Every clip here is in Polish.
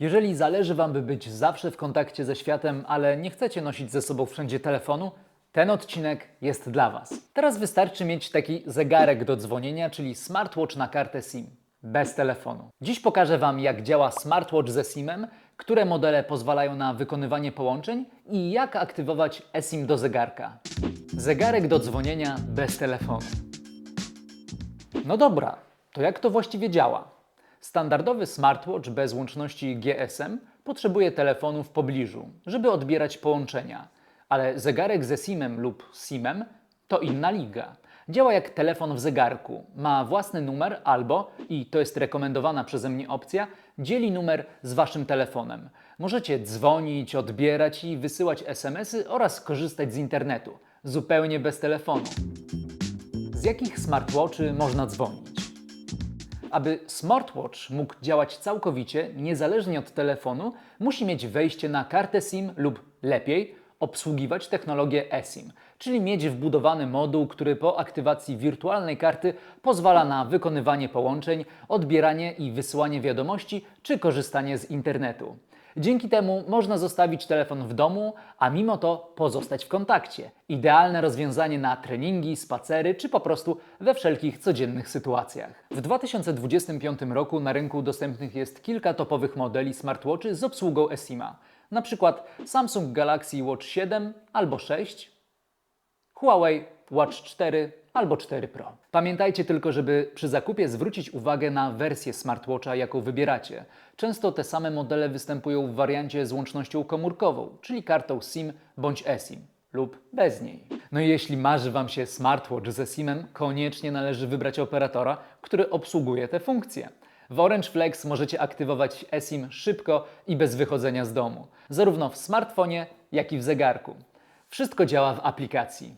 Jeżeli zależy Wam, by być zawsze w kontakcie ze światem, ale nie chcecie nosić ze sobą wszędzie telefonu, ten odcinek jest dla Was. Teraz wystarczy mieć taki zegarek do dzwonienia, czyli smartwatch na kartę SIM, bez telefonu. Dziś pokażę Wam, jak działa smartwatch ze SIM-em, które modele pozwalają na wykonywanie połączeń i jak aktywować eSIM do zegarka. Zegarek do dzwonienia bez telefonu. No dobra, to jak to właściwie działa? Standardowy smartwatch bez łączności GSM potrzebuje telefonu w pobliżu, żeby odbierać połączenia, ale zegarek ze SIM-em lub SIM-em to inna liga. Działa jak telefon w zegarku, ma własny numer albo, i to jest rekomendowana przeze mnie opcja, dzieli numer z Waszym telefonem. Możecie dzwonić, odbierać i wysyłać SMS-y oraz korzystać z internetu, zupełnie bez telefonu. Z jakich smartwatchy można dzwonić? Aby smartwatch mógł działać całkowicie, niezależnie od telefonu, musi mieć wejście na kartę SIM lub lepiej obsługiwać technologię eSIM, czyli mieć wbudowany moduł, który po aktywacji wirtualnej karty pozwala na wykonywanie połączeń, odbieranie i wysyłanie wiadomości czy korzystanie z internetu. Dzięki temu można zostawić telefon w domu, a mimo to pozostać w kontakcie. Idealne rozwiązanie na treningi, spacery czy po prostu we wszelkich codziennych sytuacjach. W 2025 roku na rynku dostępnych jest kilka topowych modeli smartwatchy z obsługą eSIM-a. Na przykład Samsung Galaxy Watch 7 albo 6, Huawei Watch 4 albo 4 Pro. Pamiętajcie tylko, żeby przy zakupie zwrócić uwagę na wersję smartwatcha, jaką wybieracie. Często te same modele występują w wariancie z łącznością komórkową, czyli kartą SIM bądź eSIM lub bez niej. No i jeśli marzy Wam się smartwatch ze SIM-em, koniecznie należy wybrać operatora, który obsługuje te funkcje. W Orange Flex możecie aktywować eSIM szybko i bez wychodzenia z domu, zarówno w smartfonie, jak i w zegarku. Wszystko działa w aplikacji.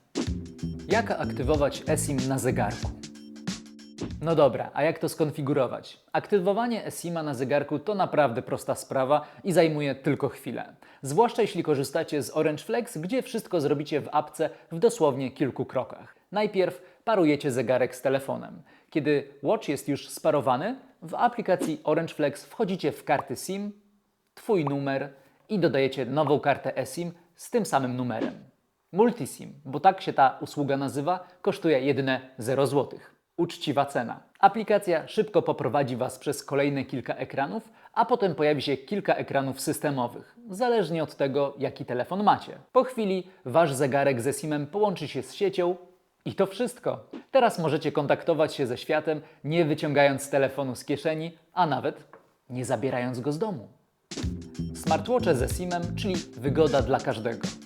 Jak aktywować eSIM na zegarku? No dobra, a jak to skonfigurować? Aktywowanie eSIM-a na zegarku to naprawdę prosta sprawa i zajmuje tylko chwilę. Zwłaszcza jeśli korzystacie z Orange Flex, gdzie wszystko zrobicie w apce w dosłownie kilku krokach. Najpierw parujecie zegarek z telefonem. Kiedy watch jest już sparowany, w aplikacji Orange Flex wchodzicie w karty SIM, Twój numer i dodajecie nową kartę eSIM z tym samym numerem. Multisim, bo tak się ta usługa nazywa, kosztuje jedyne 0 zł. Uczciwa cena. Aplikacja szybko poprowadzi Was przez kolejne kilka ekranów, a potem pojawi się kilka ekranów systemowych, zależnie od tego, jaki telefon macie. Po chwili Wasz zegarek ze SIM-em połączy się z siecią i to wszystko. Teraz możecie kontaktować się ze światem, nie wyciągając telefonu z kieszeni, a nawet nie zabierając go z domu. Smartwatche ze SIM-em, czyli wygoda dla każdego.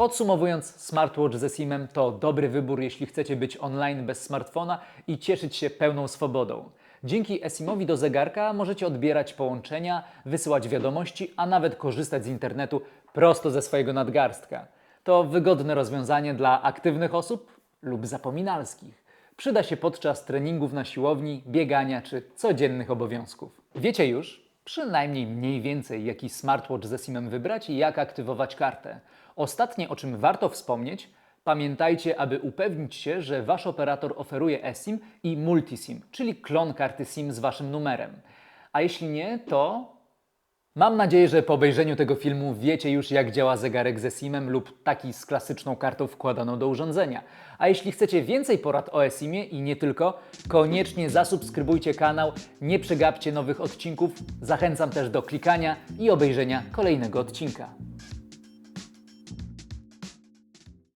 Podsumowując, smartwatch ze SIM-em to dobry wybór, jeśli chcecie być online bez smartfona i cieszyć się pełną swobodą. Dzięki eSIM-owi do zegarka możecie odbierać połączenia, wysyłać wiadomości, a nawet korzystać z internetu prosto ze swojego nadgarstka. To wygodne rozwiązanie dla aktywnych osób lub zapominalskich. Przyda się podczas treningów na siłowni, biegania czy codziennych obowiązków. Wiecie już, przynajmniej mniej więcej, jaki smartwatch ze SIM-em wybrać i jak aktywować kartę. Ostatnie, o czym warto wspomnieć, pamiętajcie, aby upewnić się, że Wasz operator oferuje eSIM i Multisim, czyli klon karty SIM z Waszym numerem. A jeśli nie, to Mam nadzieję, że po obejrzeniu tego filmu wiecie już, jak działa zegarek ze SIM-em lub taki z klasyczną kartą wkładaną do urządzenia. A jeśli chcecie więcej porad o eSIM-ie i nie tylko, koniecznie zasubskrybujcie kanał, nie przegapcie nowych odcinków. Zachęcam też do klikania i obejrzenia kolejnego odcinka.